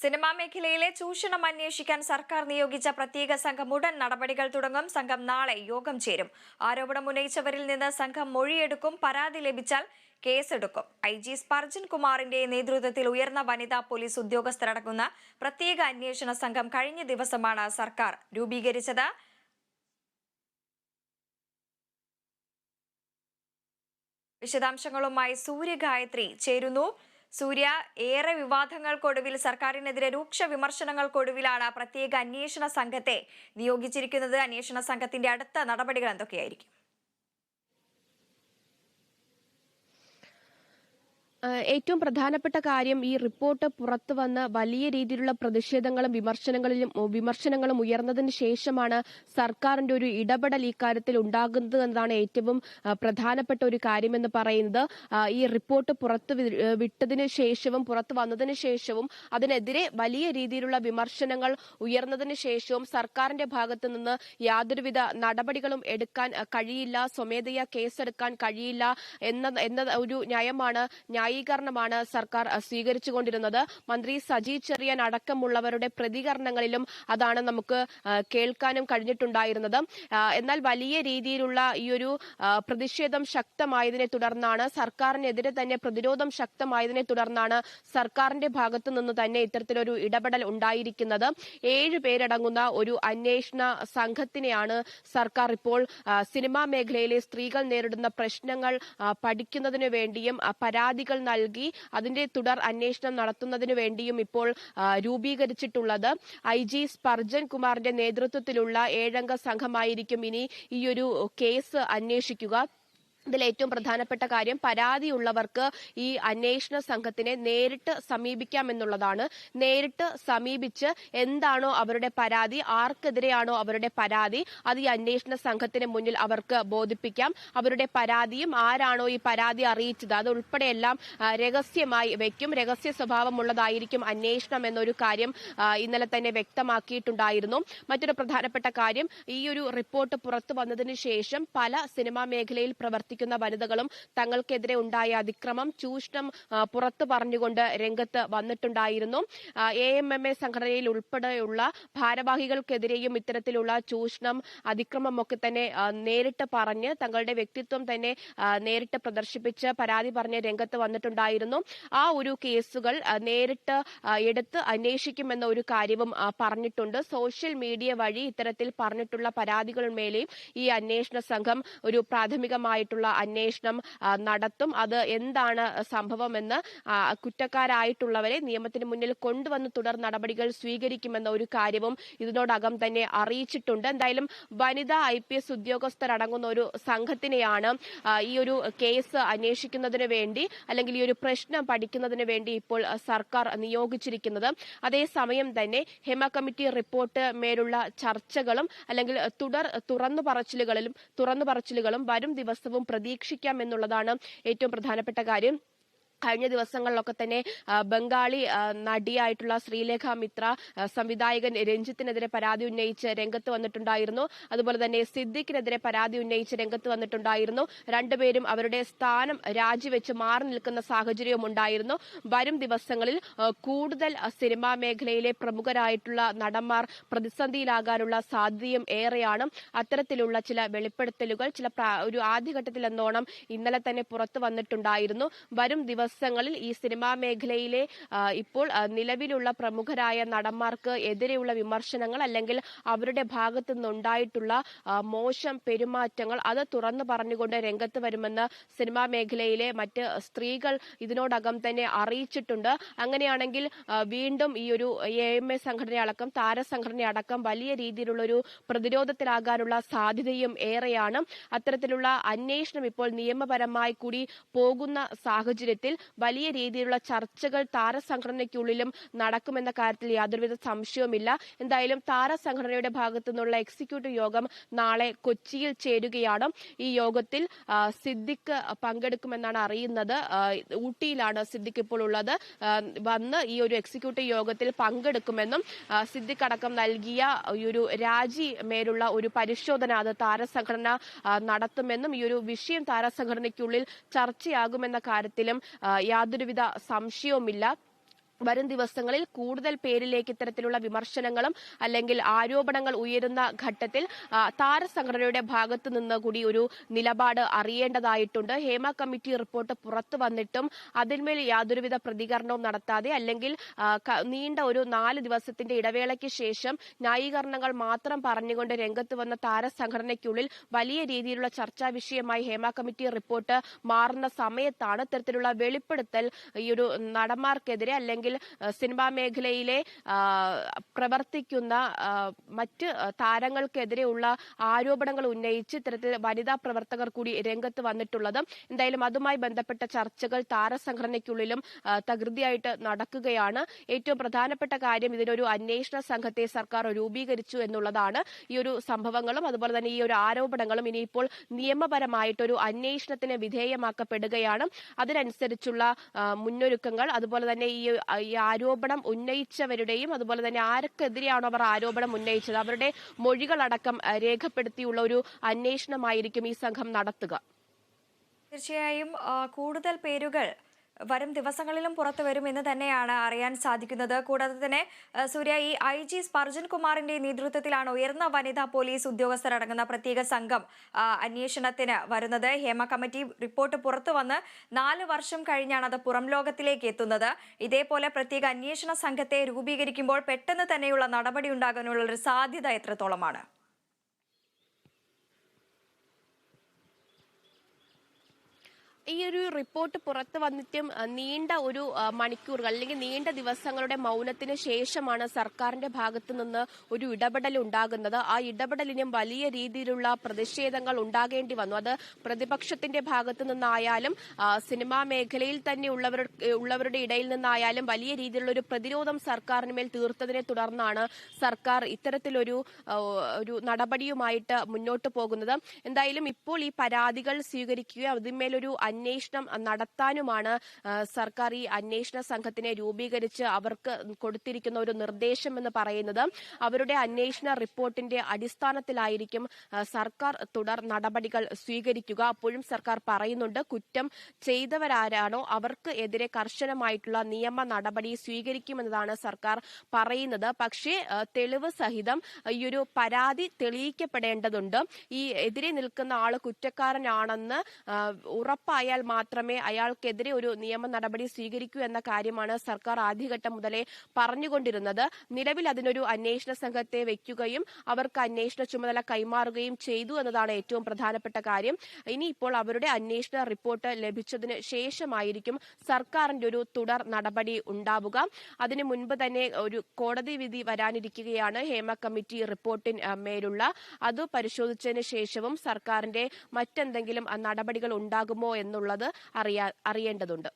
Cinema മേഖലയിലെ ചൂഷണം അന്വേഷിക്കാൻ സർക്കാർ നിയോഗിച്ച പ്രത്യേക സംഘം ഉടൻ നടപടികൾ തുടങ്ങും. സംഘം നാളെ യോഗം ചേരും. ആരോപണം ഉന്നയിച്ചവരിൽ നിന്ന് സംഘം മൊഴിയെടുക്കും. പരാതി ലഭിച്ചാൽ കേസെടുക്കും. ഐ ജി സ്പർജൻ കുമാറിന്റെ നേതൃത്വത്തിൽ ഉയർന്ന വനിതാ പോലീസ് ഉദ്യോഗസ്ഥരടങ്ങുന്ന പ്രത്യേക അന്വേഷണ സംഘം കഴിഞ്ഞ ദിവസമാണ് സർക്കാർ രൂപീകരിച്ചത്. വിശദാംശങ്ങളുമായി സൂര്യഗായത്രി ചേരുന്നു. സൂര്യ ഏറെ വിവാദങ്ങൾക്കൊടുവിൽ സർക്കാരിനെതിരെ രൂക്ഷ വിമർശനങ്ങൾക്കൊടുവിലാണ് പ്രത്യേക അന്വേഷണ സംഘത്തെ നിയോഗിച്ചിരിക്കുന്നത്. അന്വേഷണ സംഘത്തിന്റെ അടുത്ത നടപടികൾ എന്തൊക്കെയായിരിക്കും? ഏറ്റവും പ്രധാനപ്പെട്ട കാര്യം ഈ റിപ്പോർട്ട് പുറത്തു വന്ന് വലിയ രീതിയിലുള്ള പ്രതിഷേധങ്ങളും വിമർശനങ്ങളിലും വിമർശനങ്ങളും ഉയർന്നതിന് ശേഷമാണ് സർക്കാരിന്റെ ഒരു ഇടപെടൽ ഇക്കാര്യത്തിൽ ഉണ്ടാകുന്നത് എന്നതാണ് ഏറ്റവും പ്രധാനപ്പെട്ട ഒരു കാര്യമെന്ന് പറയുന്നത്. ഈ റിപ്പോർട്ട് പുറത്തു വിട്ടതിന് ശേഷവും പുറത്തു വന്നതിന് ശേഷവും അതിനെതിരെ വലിയ രീതിയിലുള്ള വിമർശനങ്ങൾ ഉയർന്നതിന് ശേഷവും സർക്കാരിന്റെ ഭാഗത്തു നിന്ന് യാതൊരുവിധ നടപടികളും എടുക്കാൻ കഴിയില്ല സ്വമേധയാ കേസെടുക്കാൻ കഴിയില്ല എന്ന എന്ന ഒരു നയമാണ് ന്യായീകരണമാണ് സർക്കാർ സ്വീകരിച്ചുകൊണ്ടിരുന്നത്. മന്ത്രി സജി ചെറിയൻ അടക്കമുള്ളവരുടെ പ്രതികരണങ്ങളിലും അതാണ് നമുക്ക് കേൾക്കാനും കഴിഞ്ഞിട്ടുണ്ടായിരുന്നത്. എന്നാൽ വലിയ രീതിയിലുള്ള ഈ ഒരു പ്രതിഷേധം ശക്തമായതിനെ തുടർന്നാണ് സർക്കാരിനെതിരെ തന്നെ പ്രതിരോധം ശക്തമായതിനെ തുടർന്നാണ് സർക്കാരിന്റെ ഭാഗത്തു നിന്ന് തന്നെ ഇത്തരത്തിലൊരു ഇടപെടൽ ഉണ്ടായിരിക്കുന്നത്. ഏഴ് പേരടങ്ങുന്ന ഒരു അന്വേഷണ സംഘത്തിനെയാണ് സർക്കാർ ഇപ്പോൾ സിനിമാ മേഖലയിലെ സ്ത്രീകൾ നേരിടുന്ന പ്രശ്നങ്ങൾ പഠിക്കുന്നതിനു വേണ്ടിയും പരാതികൾ നൽകി അതിന്റെ തുടർ അന്വേഷണം നടത്തുന്നതിനു വേണ്ടിയും ഇപ്പോൾ രൂപീകരിച്ചിട്ടുള്ളത്. ഐ ജി സ്പർജൻ കുമാറിന്റെ നേതൃത്വത്തിലുള്ള ഏഴംഗ സംഘമായിരിക്കും ഇനി ഈയൊരു കേസ് അന്വേഷിക്കുക. ഇതിൽ ഏറ്റവും പ്രധാനപ്പെട്ട കാര്യം പരാതിയുള്ളവർക്ക് ഈ അന്വേഷണ സംഘത്തിനെ നേരിട്ട് സമീപിക്കാമെന്നുള്ളതാണ് നേരിട്ട് സമീപിച്ച് എന്താണോ അവരുടെ പരാതി ആർക്കെതിരെയാണോ അവരുടെ പരാതി അത് ഈ അന്വേഷണ സംഘത്തിന് മുന്നിൽ അവർക്ക് ബോധിപ്പിക്കാം. അവരുടെ പരാതിയും ആരാണോ ഈ പരാതി അറിയിച്ചത് അത് ഉൾപ്പെടെയെല്ലാം ആ, രഹസ്യമായി വെക്കും. രഹസ്യ സ്വഭാവമുള്ളതായിരിക്കും അന്വേഷണം എന്നൊരു കാര്യം ഇന്നലെ തന്നെ വ്യക്തമാക്കിയിട്ടുണ്ടായിരുന്നു. മറ്റൊരു പ്രധാനപ്പെട്ട കാര്യം ഈ ഒരു റിപ്പോർട്ട് പുറത്തു വന്നതിന് ശേഷം പല സിനിമാ മേഖലയിൽ പ്രവർത്തിക്കുന്ന വനിതകളും തങ്ങൾക്കെതിരെ ഉണ്ടായ അതിക്രമം ചൂഷണം പുറത്തു പറഞ്ഞുകൊണ്ട് രംഗത്ത് വന്നിട്ടുണ്ടായിരുന്നു. എ എം എം എ സംഘടനയിൽ ഉൾപ്പെടെയുള്ള ഭാരവാഹികൾക്കെതിരെയും ഇത്തരത്തിലുള്ള ചൂഷണം അതിക്രമം ഒക്കെ തന്നെ നേരിട്ട് പറഞ്ഞ് തങ്ങളുടെ വ്യക്തിത്വം തന്നെ നേരിട്ട് പ്രദർശിപ്പിച്ച് പരാതി പറഞ്ഞ് രംഗത്ത് വന്നിട്ടുണ്ടായിരുന്നു. ആ ഒരു കേസുകൾ നേരിട്ട് എടുത്ത് അന്വേഷിക്കുമെന്ന ഒരു കാര്യവും പറഞ്ഞിട്ടുണ്ട്. സോഷ്യൽ മീഡിയ വഴി ഇത്തരത്തിൽ പറഞ്ഞിട്ടുള്ള പരാതികളുമേലെയും ഈ അന്വേഷണ സംഘം ഒരു പ്രാഥമികമായിട്ടുള്ള അന്വേഷണം ആ, നടത്തും. അത് എന്താണ് സംഭവമെന്ന് കുറ്റക്കാരായിട്ടുള്ളവരെ നിയമത്തിന് മുന്നിൽ കൊണ്ടുവന്ന് തുടർ നടപടികൾ സ്വീകരിക്കുമെന്ന ഒരു കാര്യവും ഇതിനോടകം തന്നെ അറിയിച്ചിട്ടുണ്ട്. എന്തായാലും വനിതാ ഐ പി എസ് ഉദ്യോഗസ്ഥരടങ്ങുന്ന ഒരു സംഘത്തിനെയാണ് ഈ ഒരു കേസ് അന്വേഷിക്കുന്നതിന് വേണ്ടി അല്ലെങ്കിൽ ഈ ഒരു പ്രശ്നം പഠിക്കുന്നതിന് വേണ്ടി ഇപ്പോൾ സർക്കാർ നിയോഗിച്ചിരിക്കുന്നത്. അതേസമയം തന്നെ ഹെമ കമ്മിറ്റി റിപ്പോർട്ട് മേലുള്ള ചർച്ചകളും അല്ലെങ്കിൽ തുടർ തുറന്നു പറച്ചിലുകളിലും തുറന്നു പറച്ചിലുകളും വരും ദിവസവും പ്രതീക്ഷിക്കാം എന്നുള്ളതാണ് ഏറ്റവും പ്രധാനപ്പെട്ട കാര്യം. കഴിഞ്ഞ ദിവസങ്ങളിലൊക്കെ തന്നെ ബംഗാളി നടിയായിട്ടുള്ള ശ്രീലേഖ മിത്ര സംവിധായകൻ രഞ്ജിത്തിനെതിരെ പരാതി ഉന്നയിച്ച് രംഗത്ത് വന്നിട്ടുണ്ടായിരുന്നു. അതുപോലെ തന്നെ സിദ്ദിഖിനെതിരെ പരാതി ഉന്നയിച്ച് രംഗത്ത് വന്നിട്ടുണ്ടായിരുന്നു. രണ്ടുപേരും അവരുടെ സ്ഥാനം രാജിവെച്ച് മാറി നിൽക്കുന്ന സാഹചര്യവും ഉണ്ടായിരുന്നു. വരും ദിവസങ്ങളിൽ കൂടുതൽ സിനിമാ മേഖലയിലെ പ്രമുഖരായിട്ടുള്ള നടന്മാർ പ്രതിസന്ധിയിലാകാനുള്ള സാധ്യതയും ഏറെയാണ്. അത്തരത്തിലുള്ള ചില വെളിപ്പെടുത്തലുകൾ ചില ഒരു ആദ്യഘട്ടത്തിൽ എന്നോണം ഇന്നലെ തന്നെ പുറത്തു വന്നിട്ടുണ്ടായിരുന്നു. വരും ദിവസങ്ങളിൽ ഈ സിനിമാ മേഖലയിലെ ഇപ്പോൾ നിലവിലുള്ള പ്രമുഖരായ നടന്മാർക്ക് എതിരെയുള്ള വിമർശനങ്ങൾ അല്ലെങ്കിൽ അവരുടെ ഭാഗത്തു നിന്നുണ്ടായിട്ടുള്ള മോശം പെരുമാറ്റങ്ങൾ അത് തുറന്നു പറഞ്ഞുകൊണ്ട് രംഗത്ത് വരുമെന്ന് സിനിമാ മേഖലയിലെ മറ്റ് സ്ത്രീകൾ ഇതിനോടകം തന്നെ അറിയിച്ചിട്ടുണ്ട്. അങ്ങനെയാണെങ്കിൽ വീണ്ടും ഈ ഒരു എ എം എ സംഘടനയടക്കം താരസംഘടനയടക്കം വലിയ രീതിയിലുള്ള ഒരു പ്രതിരോധത്തിലാകാനുള്ള സാധ്യതയും ഏറെയാണ്. അത്തരത്തിലുള്ള അന്വേഷണം ഇപ്പോൾ നിയമപരമായി കൂടി പോകുന്ന സാഹചര്യത്തിൽ വലിയ രീതിയിലുള്ള ചർച്ചകൾ താരസംഘടനയ്ക്കുള്ളിലും നടക്കുമെന്ന കാര്യത്തിൽ യാതൊരുവിധ സംശയവുമില്ല. എന്തായാലും താരസംഘടനയുടെ ഭാഗത്തു നിന്നുള്ള എക്സിക്യൂട്ടീവ് യോഗം നാളെ കൊച്ചിയിൽ ചേരുകയാണ്. ഈ യോഗത്തിൽ സിദ്ദിഖ് പങ്കെടുക്കുമെന്നാണ് അറിയുന്നത്. ഊട്ടിയിലാണ് സിദ്ദിഖ് ഇപ്പോൾ ഉള്ളത്. വന്ന് ഈ ഒരു എക്സിക്യൂട്ടീവ് യോഗത്തിൽ പങ്കെടുക്കുമെന്നും സിദ്ദിഖ് അടക്കം നൽകിയ ഈ ഒരു രാജി മേലുള്ള ഒരു പരിശോധന അത് താരസംഘടന നടത്തുമെന്നും ഈ ഒരു വിഷയം താരസംഘടനയ്ക്കുള്ളിൽ ചർച്ചയാകുമെന്ന കാര്യത്തിലും യാതൊരുവിധ സംശയവുമില്ല. വരും ദിവസങ്ങളിൽ കൂടുതൽ പേരിലേക്ക് ഇത്തരത്തിലുള്ള വിമർശനങ്ങളും അല്ലെങ്കിൽ ആരോപണങ്ങൾ ഉയരുന്ന ഘട്ടത്തിൽ താരസംഘടനയുടെ ഭാഗത്തു നിന്ന് കൂടി ഒരു നിലപാട് അറിയേണ്ടതായിട്ടുണ്ട്. ഹേമ കമ്മിറ്റി റിപ്പോർട്ട് പുറത്തു വന്നിട്ടും അതിന്മേൽ യാതൊരുവിധ പ്രതികരണവും നടത്താതെ അല്ലെങ്കിൽ നീണ്ട ഒരു നാല് ദിവസത്തിന്റെ ഇടവേളയ്ക്ക് ശേഷം ന്യായീകരണങ്ങൾ മാത്രം പറഞ്ഞുകൊണ്ട് രംഗത്ത് വന്ന താരസംഘടനയ്ക്കുള്ളിൽ വലിയ രീതിയിലുള്ള ചർച്ചാ വിഷയമായി ഹേമ കമ്മിറ്റി റിപ്പോർട്ട് മാറുന്ന സമയത്താണ് ഇത്തരത്തിലുള്ള വെളിപ്പെടുത്തൽ ഈ ഒരു നടന്മാർക്കെതിരെ അല്ലെങ്കിൽ ആ, സിനിമാ മേഖലയിലെ പ്രവർത്തിക്കുന്ന മറ്റ് താരങ്ങൾക്കെതിരെയുള്ള ആരോപണങ്ങൾ ഉന്നയിച്ച് ഇത്തരത്തിൽ വനിതാ പ്രവർത്തകർ കൂടി രംഗത്ത് വന്നിട്ടുള്ളത്. എന്തായാലും അതുമായി ബന്ധപ്പെട്ട ചർച്ചകൾ താരസംഘടനയ്ക്കുള്ളിലും തകൃതിയായിട്ട് നടക്കുകയാണ്. ഏറ്റവും പ്രധാനപ്പെട്ട കാര്യം ഇതിനൊരു അന്വേഷണ സംഘത്തെ സർക്കാർ രൂപീകരിച്ചു എന്നുള്ളതാണ് ഈ ഒരു സംഭവങ്ങളും. അതുപോലെ തന്നെ ഈ ഒരു ആരോപണങ്ങളും ഇനിയിപ്പോൾ നിയമപരമായിട്ടൊരു അന്വേഷണത്തിന് വിധേയമാക്കപ്പെടുകയാണ്. അതിനനുസരിച്ചുള്ള മുന്നൊരുക്കങ്ങൾ. അതുപോലെ തന്നെ ഈ ഈ ആരോപണം ഉന്നയിച്ചവരുടെയും അതുപോലെ തന്നെ ആർക്കെതിരെയാണോ അവർ ആരോപണം ഉന്നയിച്ചത് അവരുടെ മൊഴികളടക്കം രേഖപ്പെടുത്തിയുള്ള ഒരു അന്വേഷണമായിരിക്കും ഈ സംഘം നടത്തുക. തീർച്ചയായും കൂടുതൽ പേരുകൾ വരും ദിവസങ്ങളിലും പുറത്തു വരും എന്ന് തന്നെയാണ് അറിയാൻ സാധിക്കുന്നത്. കൂടാതെ തന്നെ സൂര്യ ഈ ഐ ജി സ്പർജൻ കുമാറിന്റെ നേതൃത്വത്തിലാണ് ഉയർന്ന വനിതാ പോലീസ് ഉദ്യോഗസ്ഥർ അടങ്ങുന്ന പ്രത്യേക സംഘം അന്വേഷണത്തിന് വരുന്നത്. ഹേമ കമ്മിറ്റി റിപ്പോർട്ട് പുറത്തു വന്ന് നാല് വർഷം കഴിഞ്ഞാണ് അത് പുറം ലോകത്തിലേക്ക് എത്തുന്നത്. ഇതേപോലെ പ്രത്യേക അന്വേഷണ സംഘത്തെ രൂപീകരിക്കുമ്പോൾ പെട്ടെന്ന് തന്നെയുള്ള നടപടി ഉണ്ടാകാനുള്ള ഒരു സാധ്യത എത്രത്തോളമാണ്? ഈ ഒരു റിപ്പോർട്ട് പുറത്തു വന്നിട്ടും നീണ്ട ഒരു മണിക്കൂറുകൾ അല്ലെങ്കിൽ നീണ്ട ദിവസങ്ങളുടെ മൗനത്തിന് ശേഷമാണ് സർക്കാരിന്റെ ഭാഗത്തു നിന്ന് ഒരു ഇടപെടൽ ഉണ്ടാകുന്നത്. ആ ഇടപെടലിനും വലിയ രീതിയിലുള്ള പ്രതിഷേധങ്ങൾ ഉണ്ടാകേണ്ടി വന്നു. അത് പ്രതിപക്ഷത്തിന്റെ ഭാഗത്തു നിന്നായാലും സിനിമാ മേഖലയിൽ തന്നെ ഉള്ളവർ ഉള്ളവരുടെ ഇടയിൽ നിന്നായാലും വലിയ രീതിയിലുള്ള ഒരു പ്രതിരോധം സർക്കാരിന് മേൽ തീർത്തതിനെ തുടർന്നാണ് സർക്കാർ ഇത്തരത്തിലൊരു ഒരു നടപടിയുമായിട്ട് മുന്നോട്ട് പോകുന്നത്. എന്തായാലും ഇപ്പോൾ ഈ പരാതികൾ സ്വീകരിക്കുകയും അതിന്മേലൊരു അന്വേഷണം നടത്താനുമാണ് സർക്കാർ ഈ അന്വേഷണ സംഘത്തിനെ രൂപീകരിച്ച് അവർക്ക് കൊടുത്തിരിക്കുന്ന ഒരു നിർദ്ദേശം എന്ന് പറയുന്നത്. അവരുടെ അന്വേഷണ റിപ്പോർട്ടിന്റെ അടിസ്ഥാനത്തിലായിരിക്കും സർക്കാർ തുടർ നടപടികൾ സ്വീകരിക്കുക. അപ്പോഴും സർക്കാർ പറയുന്നുണ്ട് കുറ്റം ചെയ്തവരാരാണോ അവർക്ക് എതിരെ കർശനമായിട്ടുള്ള നിയമ നടപടി സ്വീകരിക്കുമെന്നതാണ് സർക്കാർ പറയുന്നത്. പക്ഷേ തെളിവ് സഹിതം ഈ ഒരു പരാതി തെളിയിക്കപ്പെടേണ്ടതുണ്ട്. ഈ എതിരെ നിൽക്കുന്ന ആൾ കുറ്റക്കാരനാണെന്ന് ആ, ഉറപ്പായാൽ മാത്രമേ അയാൾക്കെതിരെ ഒരു നിയമ നടപടി സ്വീകരിക്കൂ എന്ന കാര്യമാണ് സർക്കാർ ആദ്യഘട്ടം മുതലേ പറഞ്ഞുകൊണ്ടിരുന്നത്. നിലവിൽ അതിനൊരു അന്വേഷണ സംഘത്തെ വെക്കുകയും അവർക്ക് അന്വേഷണ ചുമതല കൈമാറുകയും ചെയ്തു എന്നതാണ് ഏറ്റവും പ്രധാനപ്പെട്ട കാര്യം. ഇനിയിപ്പോൾ അവരുടെ അന്വേഷണ റിപ്പോർട്ട് ലഭിച്ചതിന് ശേഷമായിരിക്കും സർക്കാരിന്റെ ഒരു തുടർ നടപടി ഉണ്ടാവുക. അതിനു മുൻപ് തന്നെ ഒരു കോടതി വിധി വരാനിരിക്കുകയാണ്. ഹേമ കമ്മിറ്റി റിപ്പോർട്ടിന് മേലുള്ള. അത് പരിശോധിച്ചതിന് ശേഷവും സർക്കാരിന്റെ മറ്റെന്തെങ്കിലും നടപടികൾ ഉണ്ടാകുമോ എന്നുള്ളത് അറിയാ അറിയേണ്ടതുണ്ട്.